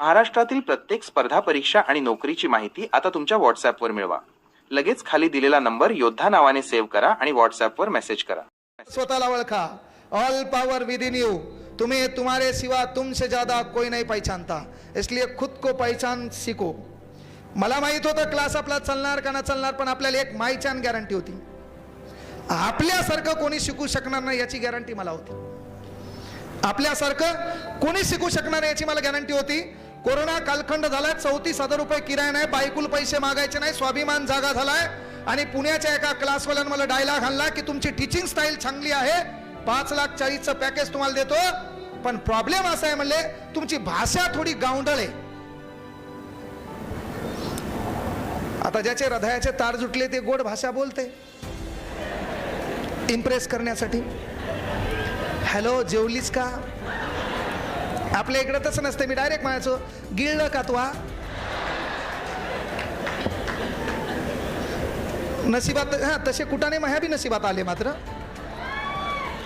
महाराष्ट्रातील प्रत्येक स्पर्धा परीक्षा आणि नोकरीची माहिती आता तुमच्या व्हॉट्सअपवर मिळवा. लगेच खाली दिलेला नंबर योद्धा नावाने सेव्ह करा आणि व्हॉट्सअपवर मेसेज करा. स्वतःला ओळखा. All power within you तुम्हें तुम्हारे सिवा तुमसे ज्यादा कोई नहीं पहचानता इसलिए खुद को पहचान सीखो. मला माहीत होतं क्लास आपला चालणार का ना चालणार पण आपल्याला एक मायचान गॅरंटी होती. आपल्यासारखं कोणी शिकू शकणार नाही याची गॅरंटी मला होती. आपल्यासारखं कोणी शिकू शकणार नाही याची मला गॅरंटी होती. कोरोना कालखंड झालाय चौतीस हजार रुपये किराया नाही बायकुल पैसे मागायचे नाही स्वाभिमान जागा झालाय. आणि पुण्याच्या एका क्लासवाल्यानं मला डायलॉग आणला की तुमची टीचिंग स्टाईल चांगली आहे पाच लाख चाळीसचं पॅकेज तुम्हाला देतो. पण प्रॉब्लेम असा आहे म्हणले तुमची भाषा थोडी गावंडळ आहे. आता ज्याचे हृदयाचे तार जुटले ते गोड भाषा बोलते. इम्प्रेस करण्यासाठी. हॅलो जेवलीस का? आपल्या इकडं तसं नसतं मी डायरेक्ट म्हणायचो गिळलं का तू नशिबात हां तसे कुठाने माह्या बी नशिबात आले मात्र.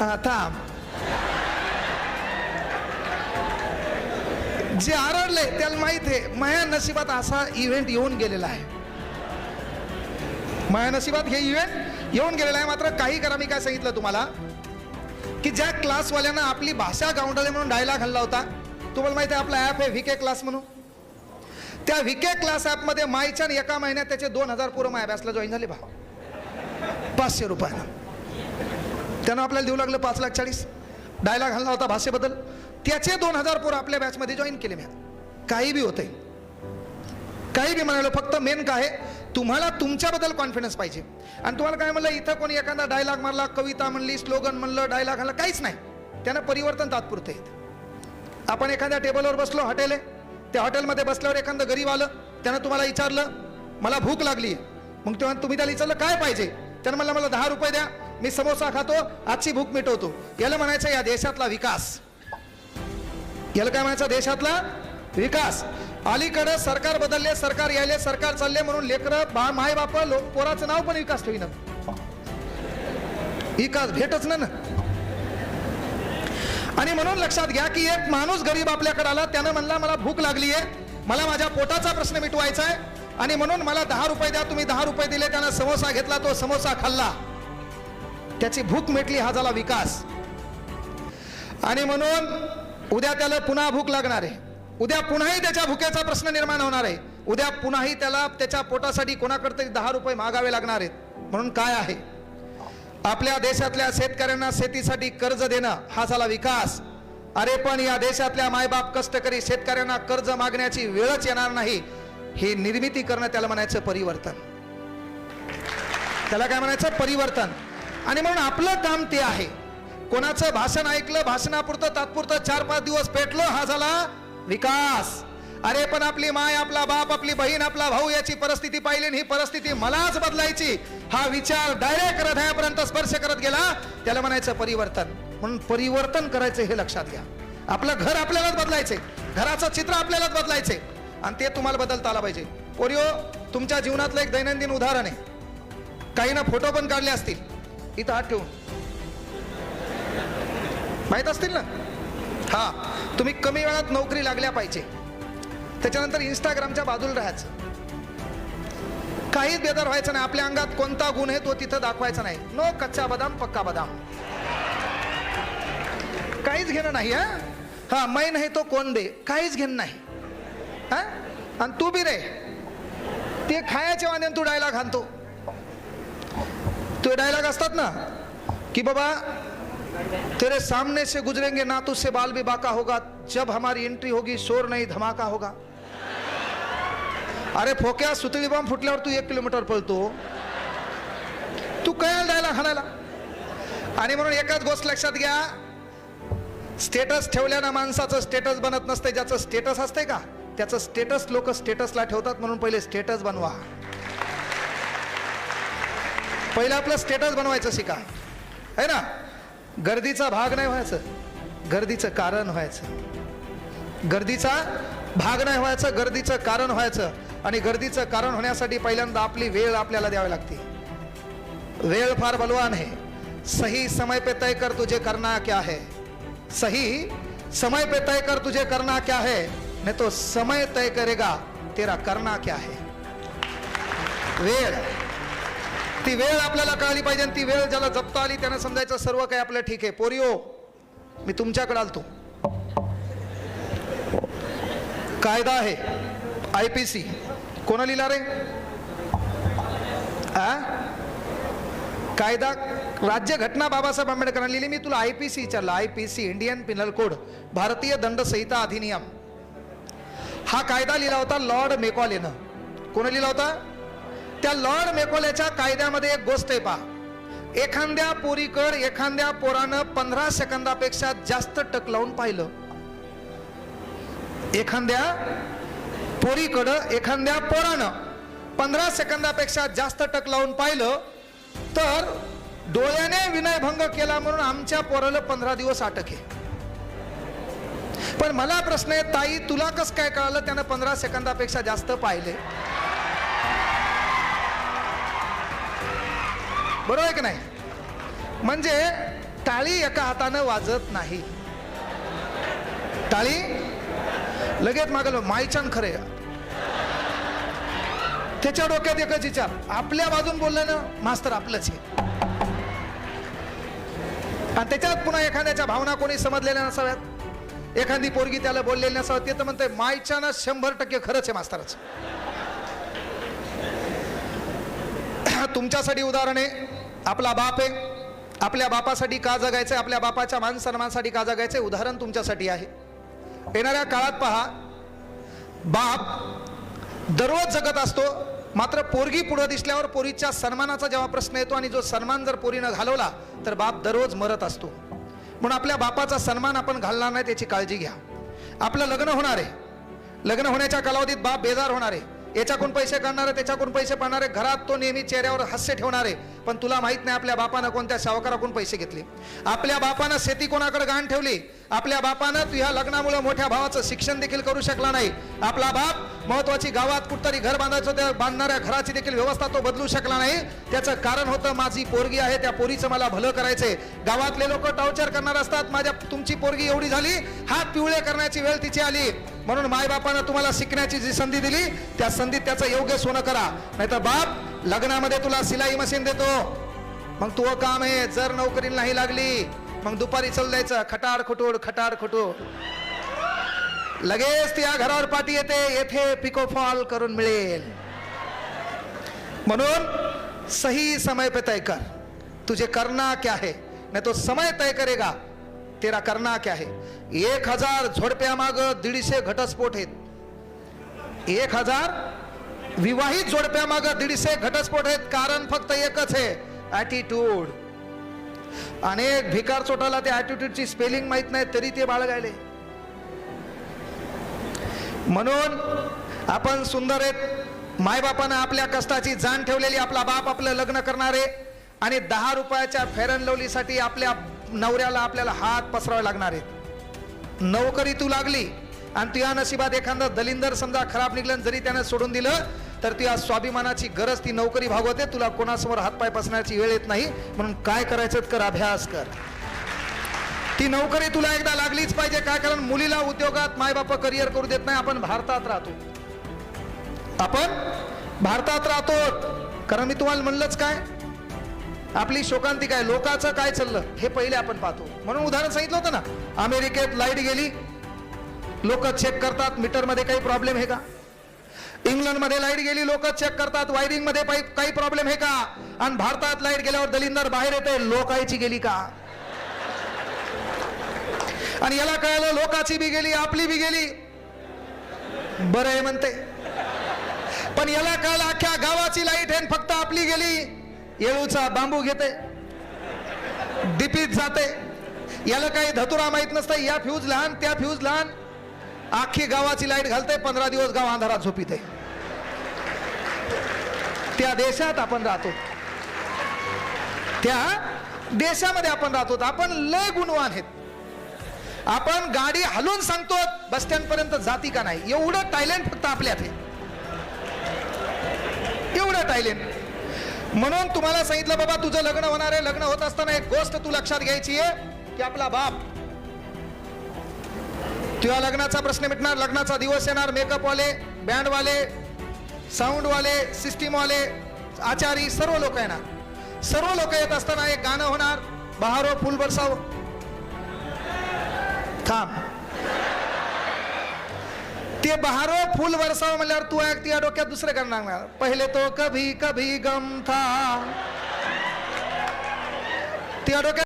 हां थांब. जे आरडले त्याला माहीत आहे माया नशिबात असा इव्हेंट येऊन गेलेला आहे. माया नशिबात हे इव्हेंट येऊन गेलेला आहे मात्र काही करा मी काय सांगितलं तुम्हाला? की ज्या क्लासवाल्यानं आपली भाषा गावंडली म्हणून डायलॉग हल्ला होता तुम्हाला माहिती आहे आपला ॲप आहे व्हीके क्लास म्हणून. त्या व्हीके क्लास ॲपमध्ये मायच्या एका महिन्यात त्याचे दोन हजार पोरं माय अभ्यासला जॉईन झाले बा. पाचशे रुपयानं. त्यानं आपल्याला देऊ लागलं पाच लाख चाळीस. डायलॉग हल्ला होता भाषेबद्दल. त्याचे दोन हजार पोरं आपल्या बॅचमध्ये जॉईन केले मी. काही बी होते काही बी म्हणालो फक्त मेन काय आहे? तुम्हाला तुमच्याबद्दल कॉन्फिडन्स पाहिजे. आणि तुम्हाला काय म्हणलं इथं कोणी एखादा डायलॉग मारला कविता म्हणली स्लोगन म्हणलं डायलॉग म्हणलं काहीच नाही. त्यानं परिवर्तन तात्पुरतं येत आपण एखाद्या टेबलवर बसलो हॉटेल आहे. त्या हॉटेलमध्ये बसल्यावर एखादं गरीब आलं त्यानं तुम्हाला विचारलं मला भूक लागली मग तेव्हा तुम्ही त्याला विचारलं काय पाहिजे? त्यानं म्हणलं मला दहा रुपये द्या. मी समोसा खातो आजची भूक मिटवतो. याला म्हणायचं या देशातला विकास. याला काय म्हणायचं देशातला विकास. अलीकडं सरकार बदलले सरकार यायले सरकार चालले म्हणून लेकरं बा माय बाप लोक पोराचं नाव पण विकास ठेवीन विकास भेटच ना ना. आणि म्हणून लक्षात घ्या की एक माणूस गरीब आपल्याकडे आला त्यानं म्हणला मला भूक लागली आहे मला माझ्या पोटाचा प्रश्न मिटवायचा आहे. आणि म्हणून मला दहा रुपये द्या तुम्ही दहा रुपये दिले त्यानं समोसा घेतला तो समोसा खाल्ला. त्याची भूक मिटली हा झाला विकास. आणि म्हणून उद्या त्याला पुन्हा भूक लागणार आहे. उद्या पुन्हाही त्याच्या भुकेचा प्रश्न निर्माण होणार आहे. उद्या पुन्हाही त्याला त्याच्या पोटासाठी कोणाकडे दहा रुपये मागावे लागणार आहेत. म्हणून काय आहे? आपल्या देशातल्या शेतकऱ्यांना शेतीसाठी कर्ज देणं हा झाला विकास. अरे पण या देशातल्या मायबाप कष्टकरी शेतकऱ्यांना कर्ज मागण्याची वेळच येणार नाही. हे निर्मिती करणं त्याला म्हणायचं परिवर्तन. त्याला काय म्हणायचं? परिवर्तन. आणि म्हणून आपलं काम ते आहे. कोणाचं भाषण ऐकलं भाषणापुरतं तात्पुरतं चार पाच दिवस पेटलं हा झाला विकास. अरे पण आपली माय आपला बाप आपली बहीण आपला भाऊ याची परिस्थिती पाहिली ही परिस्थिती मलाच बदलायची. हा विचार डायरेक्ट हृदयापर्यंत स्पर्श करत गेला. त्याला म्हणायचं परिवर्तन. म्हणून परिवर्तन करायचं हे लक्षात घ्या. आपलं घर आपल्यालाच बदलायचंय. घराचं चित्र आपल्यालाच बदलायचंय. आणि ते तुम्हाला बदलता आला पाहिजे. पोरिओ तुमच्या जीवनातलं एक दैनंदिन उदाहरण आहे. काही ना फोटो पण काढले असतील. इथं हात ठेवून. माहीत असतील ना? हा तुम्ही कमी वेळात नोकरी लागल्या पाहिजे. त्याच्यानंतर इंस्टाग्रामच्या बाजूला राहायचं. काहीच बेदर व्हायचं नाही. आपल्या अंगात कोणता गुण आहे तो तिथं दाखवायचा नाही. नो कच्चा बदाम पक्का बदाम. काहीच घेणं नाही हा? हा मै नाही तो कोण दे काहीच घेणं नाही. हा? आणि तू बी रे. ते खायचे वाण्यान तू डायलॉग आणतो तो डायलॉग असतात ना की बाबा तेरे सामने से गुजरेंगे ना तुझसे बाल भी बाका होगा। जब हमारी एंट्री होगी शोर नहीं धमाका होगा। अरे फोक्या सुतळी बॉम्ब फुटल्यावर तू एक किलोमीटर पळतो हो। तू काय जायला हाणायला। आणि म्हणून एकच गोष्ट लक्षात घ्या स्टेटस ठेवल्यानं माणसाचं स्टेटस बनत नसते ज्याचं स्टेटस असते का त्याचं स्टेटस लोक स्टेटसला ठेवतात म्हणून पहिले स्टेटस बनवा. पहिलं आपलं स्टेटस बनवायचं शिका. है ना? गर्दीचा भाग नाही व्हायचं. गर्दीचं कारण व्हायचं. गर्दीचा भाग नाही व्हायचं गर्दीचं कारण व्हायचं. आणि गर्दीचं कारण होण्यासाठी पहिल्यांदा आपली वेळ आपल्याला द्यावी लागते. वेळ फार बलवान आहे. सही समय पे तय कर तुझे करना क्या है. सही समय पे तय कर तुझे करना क्या है. नहीं तो समय तय करेगा तेरा करना क्या है. वेळ. ती वेळ आपल्याला कळली पाहिजे आणि ती वेळ ज्याला जपता आली त्यानं समजायचं सर्व काही आपलं ठीक आहे. पोरिओ मी तुमच्याकडे आलतो. कायदा आहे. आय पी सी कोणा लिहिला रे? आ? कायदा राज्य घटना बाबासाहेब आंबेडकरांनी लिहिली. मी तुला आय पी सी विचारलं. I P C Indian penal code भारतीय दंड संहिता अधिनियम. हा कायदा लिहिला होता लॉर्ड मेकॉल यानं कोण लिहिला होता? त्या लॉर्ड मेकोल्याच्या कायद्यामध्ये एक गोष्ट आहे पहा. एखाद्या पोरीकर एखाद्या पोरानं पंधरा सेकंदापेक्षा जास्त टक लावून पाहिलं. एखाद्या पोरीकडं एखाद्या पोरानं पंधरा सेकंदापेक्षा जास्त टक लावून पाहिलं तर डोळ्याने विनयभंग केला म्हणून आमच्या पोराला पंधरा दिवस अटक आहे. पण मला प्रश्न आहे ताई तुला कसं काय कळालं त्यानं पंधरा सेकंदापेक्षा जास्त पाहिले? बरोबर आहे की नाही? म्हणजे टाळी एका हातानं वाजत नाही. टाळी? लगेच मागल मायचान खरे त्याच्या डोक्यात एकच विचार. आपल्या बाजून बोललं ना मास्तर आपलंच आहे. आणि त्याच्यात पुन्हा एखाद्याच्या भावना कोणी समजलेल्या नसाव्यात. एखादी पोरगी त्याला बोललेली नसावं ते तर म्हणते मायच्यानं शंभर टक्के खरंच आहे मास्तरच. तुमच्यासाठी उदाहरण आहे. आपला बाप आहे. आपल्या बापासाठी का जगायचंय? आपल्या बापाच्या मान सन्मानासाठी का आहे उदाहरण तुमच्यासाठी आहे. येणाऱ्या काळात पहा. बाप दररोज जगत असतो. मात्र पोरगी पुढं दिसल्यावर पोरीच्या सन्मानाचा जेव्हा प्रश्न येतो आणि जो सन्मान जर पोरीनं घालवला तर बाप दररोज मरत असतो. म्हणून आपल्या बापाचा सन्मान आपण घालणार नाही त्याची काळजी घ्या. आपलं लग्न होणार आहे. लग्न होण्याच्या कालावधीत बाप बेजार होणार आहे. याच्याकडून पैसे काढणार आहे त्याच्याकडून पैसे पाडणार आहे. घरात तो नेहमी चेहऱ्यावर हास्य ठेवणार आहे. पण तुला माहीत नाही आपल्या बापानं कोणत्या सावकाराकडून पैसे घेतले. आपल्या बापानं शेती कोणाकडे गाण ठेवली? आपल्या बापानं तुझ्या लग्नामुळे मोठ्या भावाचं शिक्षण देखील करू शकला नाही. आपला बाप महत्वाची गावात कुठतरी घर बांधायचं त्या बांधणाऱ्या घराची देखील व्यवस्था तो बदलू शकला नाही. त्याचं कारण होतं माझी पोरगी आहे त्या पोरीचं मला भलं करायचंय. गावातले लोक टॉर्चर करणार असतात माझ्या तुमची पोरगी एवढी झाली हात पिवळे करण्याची वेळ तिची आली. म्हणून मायबापानं तुम्हाला शिकण्याची जी संधी दिली त्या संधीत त्याचं योग्य सोनं करा. नाहीतर बाप लग्नामध्ये तुला सिलाई मशीन देतो. मग तू काम आहे जर नोकरी नाही लागली मग दुपारी चल द्यायचं खटाड खुटूड खटाड खुटूड. लगेच त्या घरावर पाठी येते येथे पिको फॉल करून मिळेल. म्हणून सही समय पे तय कर. तुझे करना क्या है? नाही तो समय तय करेगा. तेरा करना क्या है? एक हजार झोडप्या माग दीडशे घटस्फोट आहेत. एक हजार विवाहित जोडप्यामाग दीडशे घटस्फोट आहेत. कारण फक्त एकच आहे. ॲटिट्यूड अनेक भिकार चोटाला त्या ॲटिट्यूडची स्पेलिंग माहीत नाही तरी ते बाळगायले. म्हणून आपण सुंदर आहेत. मायबापानं आपल्या कष्टाची जाण ठेवलेली आपला बाप आपलं लग्न करणारे आणि दहा रुपयाच्या फेर अँड लवलीसाठी आपल्या नवऱ्याला आपल्याला हात पसरावे लागणार आहेत. नोकरी तू लागली आणि तुझ्या नशिबात एखादा दलिंदर समजा खराब निघलं जरी त्यानं सोडून दिलं तर ती आज स्वाभिमानाची गरज ती नोकरी भागवते. तुला कोणासमोर हातपाय पसण्याची वेळ येत नाही. म्हणून काय करायचं कर अभ्यास कर. ती नोकरी तुला एकदा लागलीच पाहिजे. काय? कारण मुलीला उद्योगात मायबाप करिअर करू देत नाही. आपण भारतात राहतो. आपण भारतात राहतो. कारण मी तुम्हाला म्हणलंच काय? आपली शोकांती काय? लोकांचं काय चाललं? हे पहिले आपण पाहतो. म्हणून उदाहरण सांगितलं होतं ना अमेरिकेत लाइट गेली. लोक चेक करतात. मीटरमध्ये काही प्रॉब्लेम आहे का? इंग्लंडमध्ये लाइट गेली लोक चेक करतात. वायरिंगमध्ये पाईप- काही प्रॉब्लेम आहे का? आणि भारतात लाइट गेल्यावर दलिंदर बाहेर येते लोकायची गेली का? आणि याला कळलं लोकाची बी गेली आपली बी गेली. बरं आहे म्हणते. पण याला कळलं अख्ख्या गावाची लाइट आहे आणि फक्त आपली गेली. येळूचा बांबू घेते. डिपीत जाते. याला काही धतुरा माहीत नसतं या फ्यूज लहान त्या फ्यूज लहान अख्खी गावाची लाइट घालते पंधरा दिवस गाव अंधारात झोपिते त्या देशात आपण राहतो. त्या देशामध्ये आपण राहतो. आपण लय गुणवान आहेत. आपण गाडी हलवून सांगतो बस स्टँड पर्यंत जाती का नाही? एवढं टायलेंट फक्त आपल्यात आहे. एवढं टायलेंट म्हणून तुम्हाला सांगितलं बाबा तुझं लग्न होणार आहे. लग्न होत असताना एक गोष्ट तू लक्षात घ्यायची आहे की आपला बाप तुझ्या लग्नाचा प्रश्न मिटणार लग्नाचा दिवस येणार मेकअपवाले बँडवाले साऊंडवाले सिस्टीमवाले आचारी सर्व लोक येणार. सर्व लोक येत असताना एक गाणं होणार बहारो फुल बरसाव. थांब. ते बहारो फुल बरसाव म्हणल्यावर तू ऐक या डोक्यात दुसरं गाणं लागणार पहिले तो कभी कभी गम था. त्या डोक्यात